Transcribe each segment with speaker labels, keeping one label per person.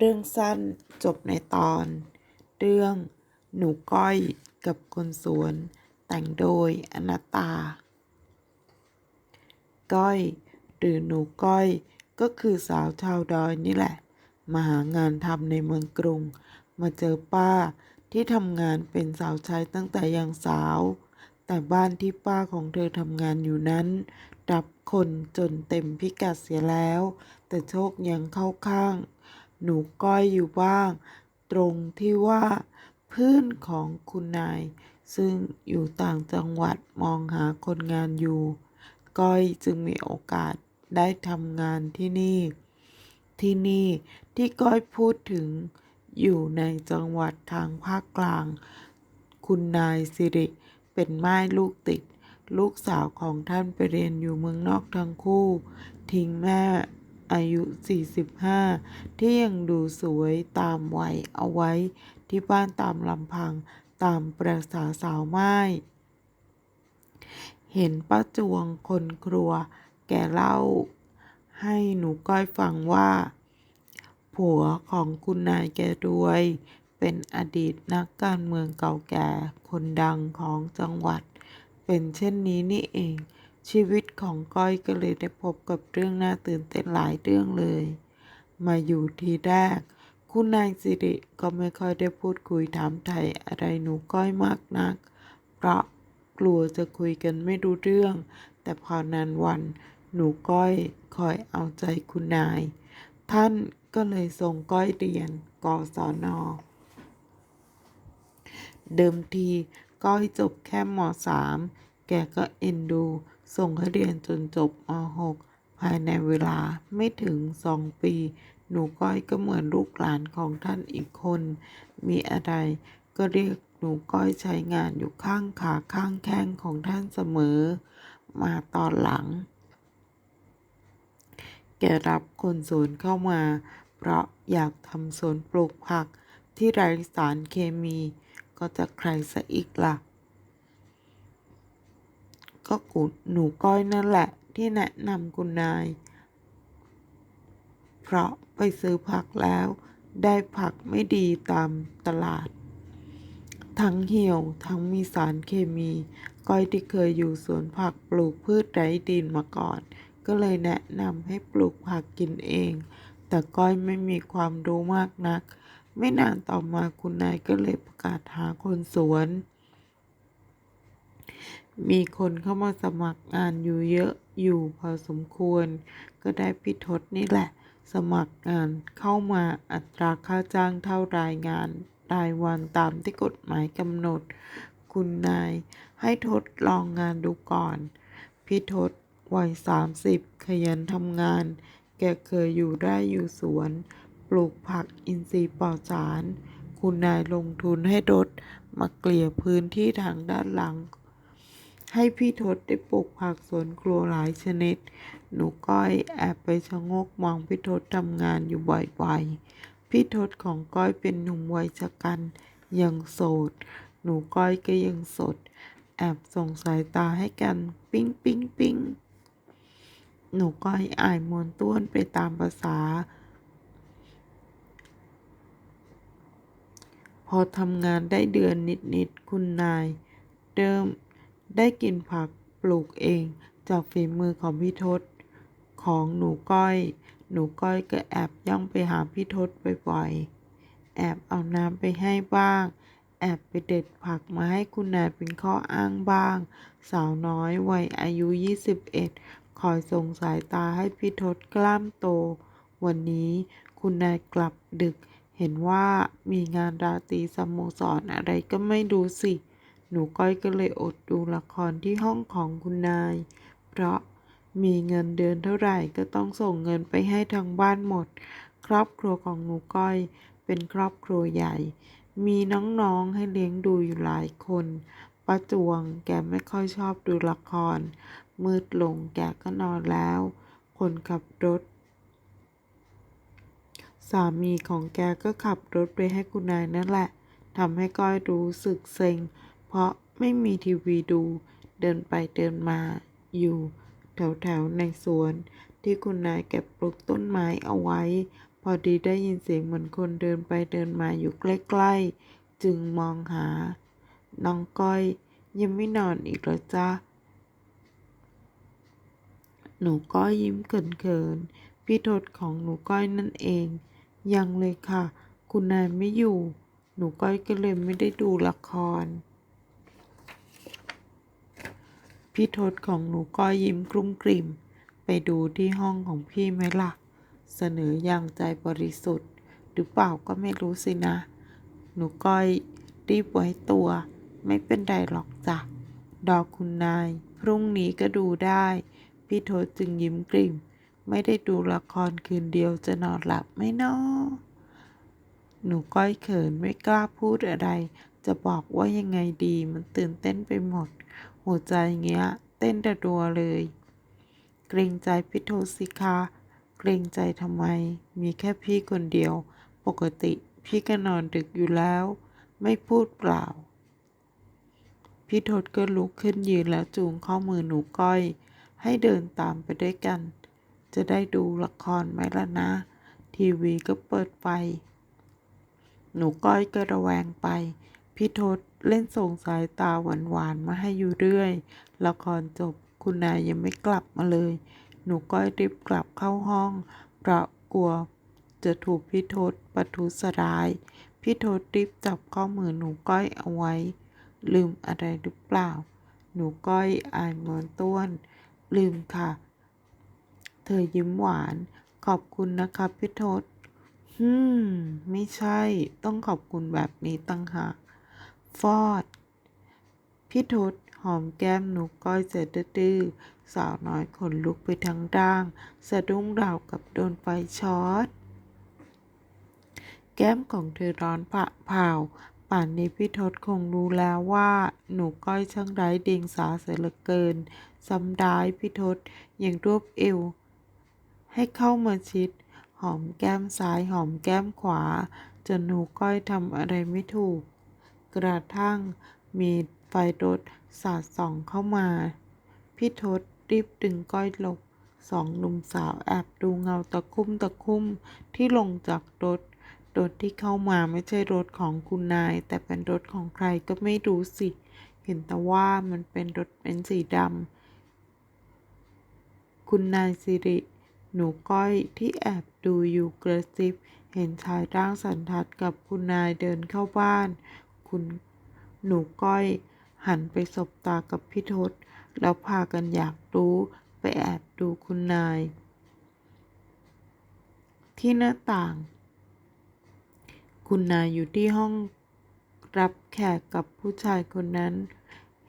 Speaker 1: เรื่องสั้นจบในตอน เรื่อง หนูก้อยกับคนสวน แต่งโดยอนัตตา ก้อย หรือหนูก้อยก็คือสาวชาวดอยนี่แหละ มาหางานทำในเมืองกรุง มาเจอป้าที่ทำงานเป็นสาวใช้ตั้งแต่ยังสาว แต่บ้านที่ป้าของเธอทำงานอยู่นั้น รับคนจนเต็มพิกัดเสียแล้ว แต่โชคยังเข้าข้าง หนูก้อยอยู่บ้าง ตรงที่ว่า เพื่อนของคุณนาย ซึ่งอยู่ต่างจังหวัดมองหาคนงานอยู่ ก้อยจึงมีโอกาสได้ทำงานที่นี่ ที่นี่ที่ก้อยพูดถึงอยู่ในจังหวัดทางภาคกลาง คุณนายสิริ เป็นม่ายลูกติด ลูกสาวของท่านไปเรียนอยู่เมืองนอกทั้งคู่ ทิ้งแม่ อายุ 45 ที่ยังดูสวยตามวัยเอาไว้ ที่บ้านตามลำพังตามประษาสาวไม้ เห็นป้าจวงคนครัว แกเล่า ให้หนูก้อยฟังว่า ผัวของคุณนายแกรวย เป็นอดีตนักการเมืองเก่าแก่คนดังของจังหวัด เป็นเช่นนี้นี่เอง ชีวิตของก้อยก็เลยได้พบกับเรื่องน่าตื่นเต้นหลายเรื่องเลย มาอยู่ทีแรก คุณนายสิริก็ไม่ค่อยได้พูดคุยถามไถ่อะไรหนูก้อยมากนัก เพราะกลัวจะคุยกันไม่รู้เรื่อง แต่พอนานวันหนูก้อยคอยเอาใจคุณนาย ท่านก็เลยส่งก้อยเรียนกศนเดิมทีก้อยจบแค่ม .3 แกก็เอ็นดู ส่งให้เรียนจนจบม .6 ภายในเวลาไม่ถึงสองปี หนูก้อยก็เหมือนลูกหลานของท่านอีกคน มีอะไรก็เรียกหนูก้อยใช้งานอยู่ข้างขาข้างแข้งของท่านเสมอ มาตอนหลัง แกรับคนสวนเข้ามา เพราะอยากทำสวนปลูกผักที่ไร้สารเคมี ก็จะใครซะอีกล่ะ ก็กุหนูก้อยนั่นแหละ ที่แนะนำคุณนาย เพราะไปซื้อผักแล้ว ได้ผักไม่ดีตามตลาด ทั้งเหี่ยวทั้งมีสารเคมี ก้อยที่เคยอยู่สวนผักปลูกพืชไร้ดินมาก่อน ก็เลยแนะนำให้ปลูกผักกินเอง แต่ก้อยไม่มีความรู้มากนัก ไม่นานต่อมาคุณนายก็เลยประกาศหาคนสวน มีคนเข้ามาสมัครงานอยู่เยอะอยู่พอสมควร ก็ได้พิทศนี่แหละ สมัครงานเข้ามาอัตราค่าจ้างเท่ารายงานรายวันตามที่กฎหมายกำหนด คุณนายให้ทดลองงานดูก่อนพี่ทศวัยสามสิบขยันทำงาน แกเคยอยู่ไร่อยู่สวน ปลูกผักอินทรีย์ปลอดสาร คุณนายลงทุนให้รถมาเกลี่ยพื้นที่ทางด้านหลัง ให้พี่ทศได้ปลูกผักสวนครัวหลายชนิด หนูก้อยแอบไปชะงกมองพี่ทศทำงานอยู่บ่อยๆ พี่ทศของก้อยเป็นหนุ่มวัยชะกัน ยังโสด หนูก้อยก็ยังโสด แอบส่งสายตาให้กัน ปิ๊งปิ๊งปิ๊งหนูก้อยอายมวนต้วนไปตามภาษา พอทำงานได้เดือนนิดๆคุณนาย เริ่ม ได้กินผักปลูกเองจากฝีมือของพี่ทศของหนูก้อย หนูก้อยก็แอบย่องไปหาพี่ทศบ่อยๆ แอบเอาน้ำไปให้บ้าง แอบไปเด็ดผักมาให้คุณนายเป็นข้ออ้างบ้าง สาวน้อยวัยอายุ 21 คอยส่งสายตาให้พี่ทศกล้ามโต วันนี้คุณนายกลับดึก เห็นว่ามีงานราตรีสโมสรอะไรก็ไม่รู้สิ หนูก้อยก็เลยอดดูละครที่ห้องของคุณนาย เพราะมีเงินเดือนเท่าไหร่ก็ต้องส่งเงินไปให้ทางบ้านหมด ครอบครัวของหนูก้อยเป็นครอบครัวใหญ่ มีน้องๆให้เลี้ยงดูอยู่หลายคนป้าจวงแกไม่ค่อยชอบดูละคร มืดลงแกก็นอนแล้ว คนขับรถ สามีของแกก็ขับรถไปให้คุณนายนั่นแหละทำให้ก้อยรู้สึกเซ็ง เพราะไม่มีทีวีดู เดินไปเดินมา อยู่แถวๆในสวน ที่คุณนายเก็บปลูกต้นไม้เอาไว้พออดีได้ยินเสียงเหมือนคนเดินไปเดินมาอยู่ใกล้ๆ จึงมองหา น้องก้อย ยังไม่นอนอีกเหรอจ๊ะ หนูก้อยยิ้มเขินๆ พี่ทศของหนูก้อยนั่นเอง ยังเลยค่ะ คุณนายไม่อยู่ หนูก้อยก็เลยไม่ได้ดูละคร พี่ทศของหนูก้อยยิ้มกลุ้มกลิ่ม ไปดูที่ห้องของพี่ไหมล่ะ เสนออย่างใจบริสุทธิ์ หรือเปล่าก็ไม่รู้สินะ หนูก้อยรีบไว้ตัว ไม่เป็นไรหรอกจ้ะดอกคุณนาย พรุ่งนี้ก็ดูได้ พี่โทษจึงยิ้มกลิ่ม ไม่ได้ดูละครคืนเดียวจะนอนหลับไหม่นอหนูก้อยเขินไม่กล้าพูดอะไร จะบอกว่ายังไงดีมันตื่นเต้นไปหมด หัวใจเงี้ย เต้นระรัวเลย เกรงใจพี่โทสิคะเกรงใจทำไม มีแค่พี่คนเดียว ปกติพี่ก็นอนดึกอยู่แล้ว ไม่พูดเปล่า พี่ทศก็ลุกขึ้นยืนแล้วจูงข้อมือหนูก้อย ให้เดินตามไปด้วยกัน จะได้ดูละครไหมล่ะนะ ทีวีก็เปิดไฟหนูก้อยก็ระแวงไป พี่ทศเล่นส่งสายตาหวานๆมาให้อยู่เรื่อย ละครจบคุณนายยังไม่กลับมาเลย หนูก้อยรีบกลับเข้าห้อง เพราะกลัวจะถูกพี่ทศประทุษร้าย พี่ทศรีบจับข้อมือหนูก้อยเอาไว้ ลืมอะไรหรือเปล่า หนูก้อยอายเหมือนต้วน ลืมค่ะ เธอยิ้มหวาน ขอบคุณนะคะพี่ทศฮึมไม่ใช่ ต้องขอบคุณแบบนี้ตั้งหาก ฟอด พี่ทศหอมแก้มหนูก้อยเสร็จดื้อสาวน้อยขนลุกไปทั้งร่าง สะดุ้งราวกับโดนไฟช็อต แก้มของเธอร้อนผะเผาป่านนี้พี่ทศคงรู้แล้วว่าหนูก้อยช่างไร้เดียงสาเสียเหลือเกินซ้ำร้ายพี่ทศยังรวบเอว ให้เข้ามาชิด หอมแก้มซ้ายหอมแก้มขวา จนหนูก้อยทำอะไรไม่ถูก กระทั่งมีไฟรถสาดส่องเข้ามา พี่ทศรีบดึงก้อยหลบสองหนุ่มสาวแอบดูเงาตะคุ่มตะคุ่มที่ลงจากรถ รถที่เข้ามาไม่ใช่รถของคุณนาย แต่เป็นรถของใครก็ไม่รู้สิ เห็นแต่ว่ามันเป็นรถเป็นสีดำ คุณนายสิริ หนูก้อยที่แอบดูอยู่กระซิบ เห็นชายร่างสันทัดกับคุณนายเดินเข้าบ้าน คุณหนูก้อย หันไปสบตากับพี่ทศ แล้วพากันอยากรู้ไปแอบดูคุณนาย ที่หน้าต่าง คุณนายอยู่ที่ห้องรับแขกกับผู้ชายคนนั้น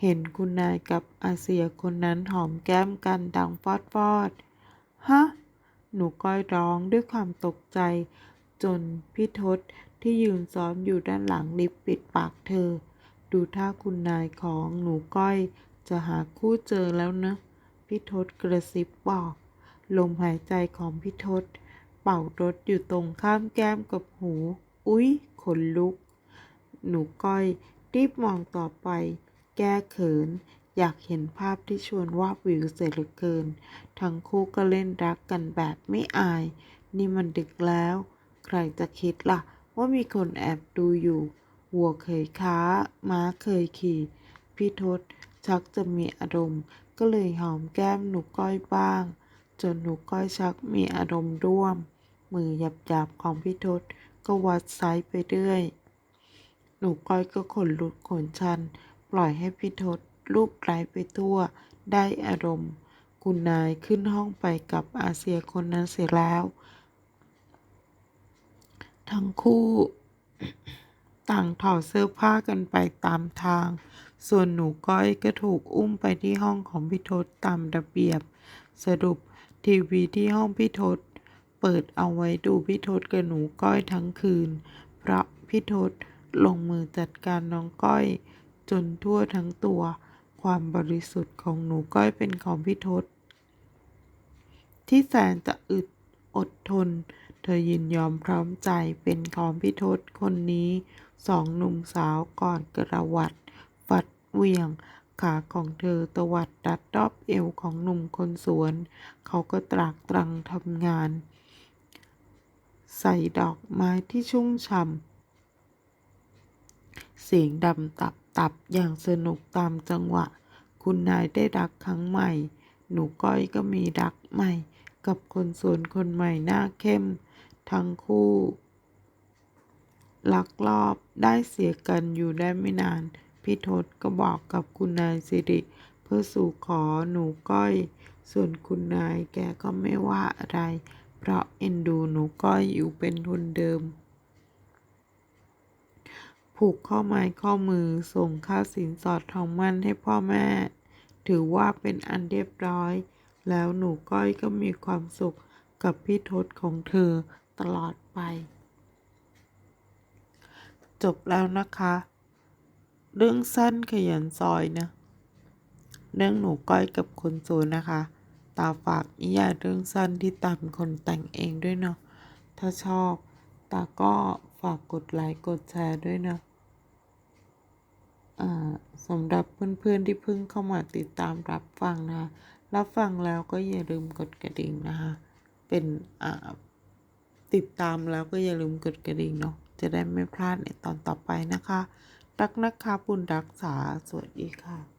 Speaker 1: เห็นคุณนายกับอาเซียคนนั้นหอมแก้มกันดังฟอดฟอดๆฮะ หนูก้อยร้องด้วยความตกใจ จนพี่ทศ ที่ยืนซ้อนอยู่ด้านหลังลิฟต์ปิดปากเธอ ดูท่าคุณนายของหนูก้อย จะหาคู่เจอแล้วนะ พี่ทศกระซิบบอก ลมหายใจของพี่ทศ เป่ารถอยู่ตรงข้ามแก้มกับหู อุ๊ย ขนลุก หนูก้อยรีบมองต่อไป แก้เขิน อยากเห็นภาพที่ชวนวาบวิวเสียเหลือเกิน ทั้งคู่ก็เล่นรักกันแบบไม่อาย นี่มันดึกแล้ว ใครจะคิดล่ะ ว่ามีคนแอบดูอยู่ วัวเคยค้า ม้าเคยขี่ พี่ทศชักจะมีอารมณ์ก็เลยหอมแก้มหนูก้อยบ้าง จนหนูก้อยชักมีอารมณ์ร่วม มือหยับๆของพี่ทศก็วัดไซส์ไปเรื่อย หนูก้อยก็ขนลุกขนชัน ปล่อยให้พี่ทศลูบไล้ไปทั่ว ได้อารมณ์ คุณนายขึ้นห้องไปกับอาเซียคนนั้นเสียแล้ว ทั้งคู่ ต่างถอดเสื้อผ้ากันไปตามทาง ส่วนหนูก้อยก็ถูกอุ้มไปที่ห้องของพี่ทศตามระเบียบ สรุปทีวีที่ห้องพี่ทศเปิดเอาไว้ดูพี่ทศกับหนูก้อยทั้งคืน เพราะพี่ทศลงมือจัดการน้องก้อย จนทั่วทั้งตัว ความบริสุทธิ์ของหนูก้อยเป็นของพี่ทศที่แสนจะอึดอดทน ธอยินยอมพร้อมใจเป็นของพี่ทศคนนี้สองหนุ่มสาวก่อนกระวัดฟัดเวียง ขาของเธอตวัดดัดรอบเอวของหนุ่มคนสวน เขาก็ตรากตรังทำงาน ใส่ดอกไม้ที่ชุ่มช่ำเสียงดำตับตับอย่างสนุกตามจังหวะ คุณนายได้รักครั้งใหม่ หนูก้อยก็มีรักใหม่ กับคนสวนคนใหม่หน้าเข้ม ทั้งคู่ ลักลอบได้เสียกันอยู่ได้ไม่นาน พี่ทศก็บอกกับคุณนายสิริ เพื่อสู่ขอหนูก้อย ส่วนคุณนายแกก็ไม่ว่าอะไร เพราะเอ็นดูหนูก้อยอยู่เป็นทุนเดิม ผูกข้อไม้ข้อมือส่งค่าสินสอดทองมั่นให้พ่อแม่ ถือว่าเป็นอันเรียบร้อย แล้วหนูก้อยก็มีความสุขกับพี่ทศของเธอ ตลอดไป จบแล้วนะคะ เรื่องสั้นขยันซอยนะ เรื่องหนูก้อยกับคนสวยนะคะ ตาฝากนิยายเรื่องสั้นที่ตามคนแต่งเองด้วยเนาะ ถ้าชอบตาก็ฝากกดไลค์กดแชร์ด้วยนะสำหรับเพื่อนๆที่เพิ่งเข้ามาติดตามรับฟังนะคะรับฟังแล้วก็อย่าลืมกดกระดิ่งนะคะ เป็นอ่า ติดตามแล้วก็อย่าลืมกดกระดิ่งเนาะจะได้ไม่พลาดในตอนต่อไปนะคะ รักนะคะบุญรักษา สวัสดีค่ะ